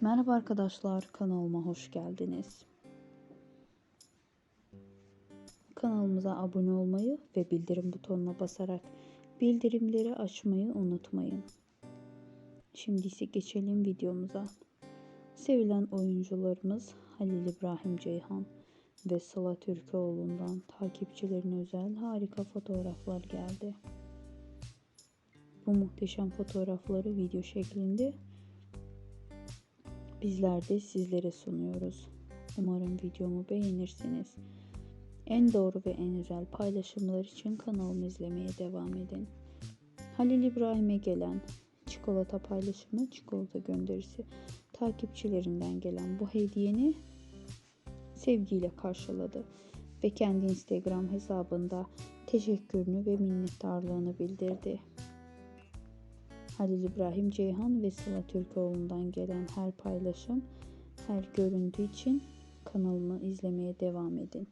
Merhaba arkadaşlar, kanalıma hoş geldiniz. Kanalımıza abone olmayı ve bildirim butonuna basarak bildirimleri açmayı unutmayın. Şimdi ise geçelim videomuza. Sevilen oyuncularımız Halil İbrahim Ceyhan ve Sıla Türkoğlu'ndan takipçilerine özel harika fotoğraflar geldi. Bu muhteşem fotoğrafları video şeklinde bizler de sizlere sunuyoruz. Umarım videomu beğenirsiniz. En doğru ve en özel paylaşımlar için kanalımı izlemeye devam edin. Halil İbrahim'e gelen çikolata paylaşımı, çikolata gönderisi takipçilerinden gelen bu hediyeni sevgiyle karşıladı ve kendi Instagram hesabında teşekkürünü ve minnettarlığını bildirdi. Halil İbrahim Ceyhan ve Sıla Türkoğlu'ndan gelen her paylaşım, her görüntü için kanalımı izlemeye devam edin.